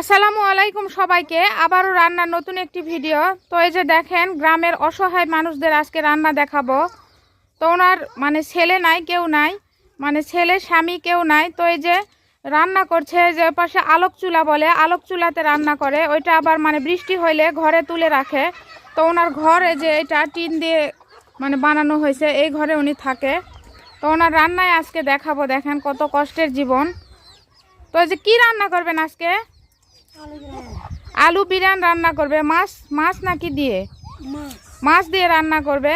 আসসালামু আলাইকুম সবাইকে। আবারও রান্নার নতুন একটি ভিডিও। তো এই যে দেখেন, গ্রামের অসহায় মানুষদের আজকে রান্না দেখাবো। তো ওনার মানে ছেলে নাই, কেউ নাই। মানে ছেলে, স্বামী কেউ নাই। তো এই যে রান্না করছে যে পাশে আলোক চুলা বলে, আলোক চুলাতে রান্না করে। ওইটা আবার মানে বৃষ্টি হইলে ঘরে তুলে রাখে। তো ওনার ঘর এই যে এটা টিন দিয়ে মানে বানানো হয়েছে, এই ঘরে উনি থাকে। তো ওনার রান্নায় আজকে দেখাবো, দেখেন কত কষ্টের জীবন। তো এই যে কী রান্না করবেন আজকে? আলু বিরিয়ান রান্না করবে, মাছ মাছ নাকি দিয়ে? মাছ দিয়ে রান্না করবে।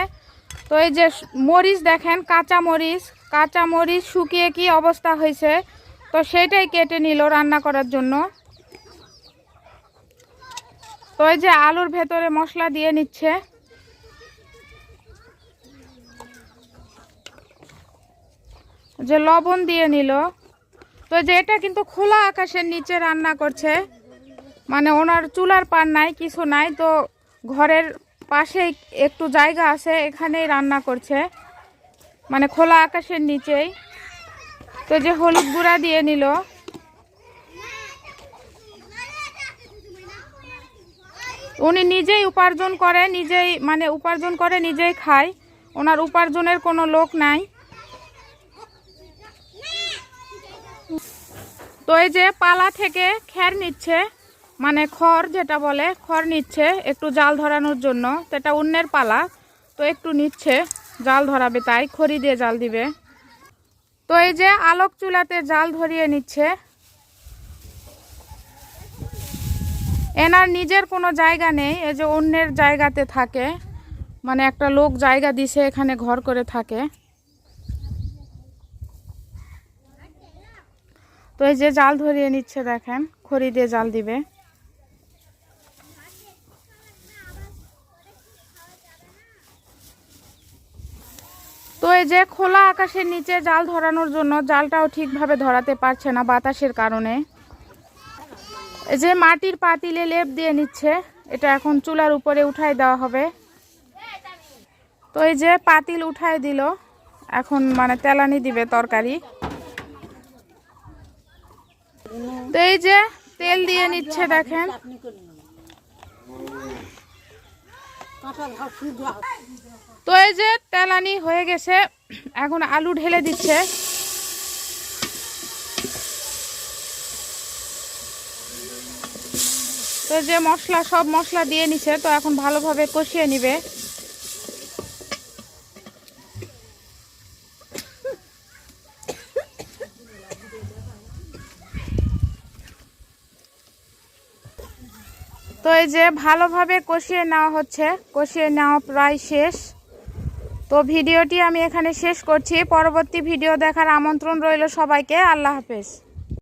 তো এই যে মরিচ দেখেন, কাঁচা মরিচ কাঁচা মরিচ শুকিয়ে কি অবস্থা হয়েছে? তো সেটাই কেটে নিল রান্না করার জন্য। তো এই যে আলুর ভেতরে মশলা দিয়ে নিচ্ছে। যে লবণ দিয়ে নিল। তো যে এটা কিন্তু খোলা আকাশের নিচে রান্না করছে মানে ওনার চুলার পার নাই, কিছু নাই, তো ঘরের পাশেই একটু জায়গা আছে, এখানেই রান্না করছে মানে খোলা আকাশের নিচেই। তো যে হলুদ গুঁড়া দিয়ে নিল। উনি নিজেই উপার্জন করে, নিজেই মানে উপার্জন করে নিজেই খায়, ওনার উপার্জনের কোনো লোক নাই। তো এই যে পালা থেকে খ্যার নিচ্ছে মানে খড় যেটা বলে, খড় নিচ্ছে একটু জাল ধরানোর জন্য। তো এটা অন্যের পালা, তো একটু নিচ্ছে, জাল ধরাবে তাই, খড়ি দিয়ে জাল দিবে। তো এই যে আলোক চুলাতে জাল ধরিয়ে নিচ্ছে। এনার নিজের কোনো জায়গা নেই, এই যে অন্যের জায়গাতে থাকে মানে একটা লোক জায়গা দিছে, এখানে ঘর করে থাকে। তো এই যে জাল ধরিয়ে নিচ্ছে দেখেন, খড়ি দিয়ে জাল দিবে। তো এই যে খোলা আকাশের নিচে জাল ধরানোর জন্য জালটাও ঠিকভাবে ধরাতে পারছে না বাতাসের কারণে। এই যে মাটির পাতিলে লেপ দিয়ে নিচ্ছে, এটা এখন চুলার উপরে উঠাই দেওয়া হবে। তো এই যে পাতিল উঠাই দিল, এখন মানে তেলানি দিবে তরকারি। তো এই যে তেল দিয়ে নিচ্ছে, দেখেন। তো এই যে তেলানি হয়ে গেছে, এখন আলু ঢেলে দিচ্ছে। তো যে মশলা, সব মশলা দিয়ে নিছে তো এখন ভালোভাবে কষিয়ে নিবে। তো এই যে ভালোভাবে কষিয়ে নেওয়া হচ্ছে, কষিয়ে নেওয়া প্রায় শেষ। তো ভিডিওটি আমি এখানে শেষ করছি। পরবর্তী ভিডিও দেখার আমন্ত্রণ রইল সবাইকে। আল্লাহ হাফেজ।